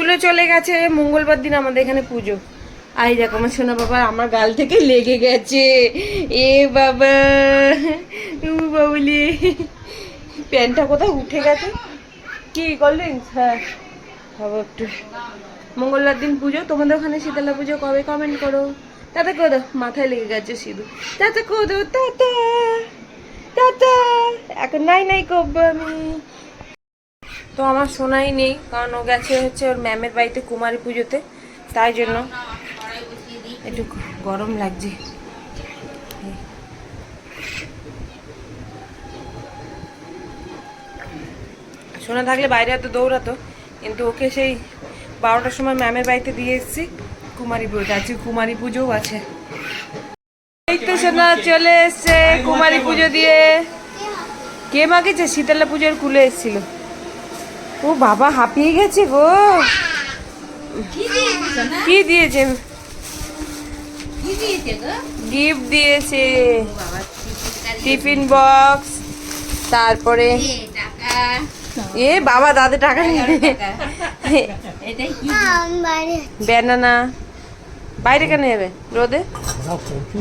স্কুলে চলে গেছে, মঙ্গলবার দিন আমাদের এখানে পুজো। আই দেখো আমার সোনা বাবা আমার গাল থেকে লেগে গেছে। এ বাবা বাবুলি। প্যান্টটা কোথায় উঠে গেছে? কি কোল্ড হ্যাঁ খাব একটু। মঙ্গলবার দিন পুজো, তোমাদের ওখানে শীতলা পুজো কবে কমেন্ট করো? তাতে কোদো, মাথায় লেগে গেছে সিধু তাতে কোদো, তাতা তাতা। এখন নাই নাই করব আমি তো আমার শোনাই নেই, কারণ ও গেছে হচ্ছে ওর ম্যামের বাড়িতে কুমারী পুজোতে, তাই জন্য একটু গরম লাগছে। শোনা থাকলে বাইরে এত দৌড়াতো, কিন্তু ওকে সেই বারোটার সময় ম্যামের বাড়িতে দিয়ে এসেছি, কুমারী পুজো আজকে কুমারী পুজোও আছে। এই তো সোনা চলে এসছে, কুমারী পুজো দিয়ে। কে মাগেছে? শীতলা পুজোর কুলে এসেছিল। ও বাবা হাঁপিয়ে গেছে গো। কি দিয়েছে গিফট দিয়েছে। টিফিন বক্স তারপরে এ বাবা দাদু টাকা ব্যানানা। বাইরে কেন যাবে? রোদে?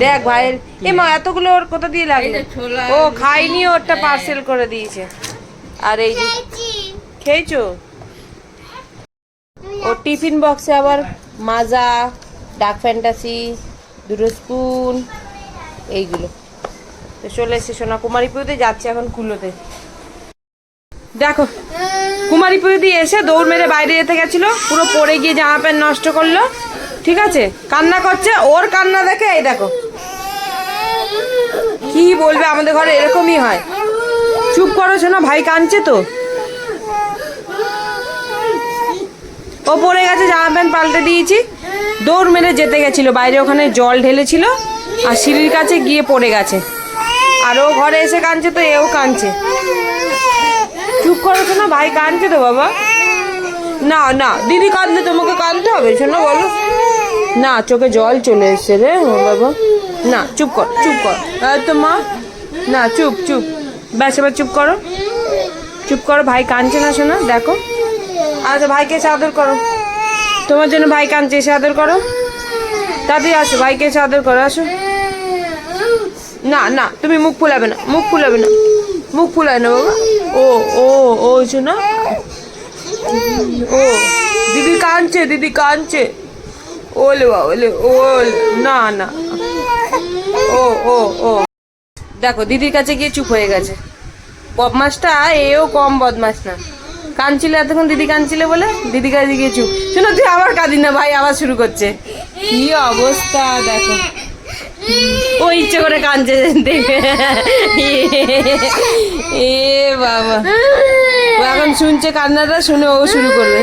দেখ ভাইয়ের এ মা এতগুলো ওর কোথা দিয়ে লাগল? ও খাইনি ওরটা পার্সেল করে দিয়েছে। আর এই যে খেয়েছো? ও টিফিন বক্সে আবার মাজা, ডার্ক ফ্যান্টাসি, দুটো স্পুন, এইগুলো। তো চলে এসে সোনা। কুমারী পুজোতে যাচ্ছে এখন কুলোতে। দেখো, কুমারী পুজো দিয়ে এসে দৌড় মেরে বাইরে যেতে গেছিল, পুরো পড়ে গিয়ে জামা প্যান্ট নষ্ট করল, ঠিক আছে? কান্না করছে, ওর কান্না দেখে, এই দেখো। কি বলবে আমাদের ঘরে? এরকমই হয়। চুপ করো শোনা ভাই কাঁদছে তো। ও পড়ে গেছে জামা প্যান্ট পাল্টে দিয়েছি। দৌড় মেরে যেতে গেছিল, বাইরে ওখানে জল ঢেলেছিল আর সিঁড়ির কাছে গিয়ে পড়ে গেছে। আর ও ঘরে এসে কাঁদছে তো এও কাঁদছে। চুপ করো শোনা, ভাই কাঁদছে তো বাবা। না না, দিদি কাঁদলে তোমাকে কাঁদতে হবে, শোনো বলো। না, চোখে জল চলে এসছে রে বাবা। না, চুপ কর চুপ কর। তো মা, না, চুপ চুপ। ব্যাস, এবার চুপ করো। চুপ করো, ভাই কাঁদছে না শোনা, দেখো। আচ্ছা ভাইকে এসে আদর করো। তোমার জন্য ভাই কাঁদছে এসে আদর করো। তাড়াতাড়ি আসো, ভাইকে এসে আদর করো, আসো। না না, তুমি মুখ ফুলাবে না, মুখ ফুলাবে না। মুখ ফুলায় না, বাবা। ও ও ও শোনা ও, দিদি কাঁদছে দিদি কাঁদছে। ওলে বা ওলে ওলে, না না। ও ও ও। দেখো, দিদির কাছে গিয়ে চুপ হয়ে গেছে। বদমাসটা, এও কম বদমাস না। কাঁদছিল এতক্ষণ দিদি কাঁদছিল বলে? দিদি কাঁদি গিয়ে চুপ শোনো, তুই আবার কাঁদি না ভাই, আবার শুরু করছে। কি অবস্থা, দেখো। ও ইচ্ছে করে কাঁদছে দেখে এ বাবা। এখন শুনছে কান্নাটা, শুনে ও শুরু করবে।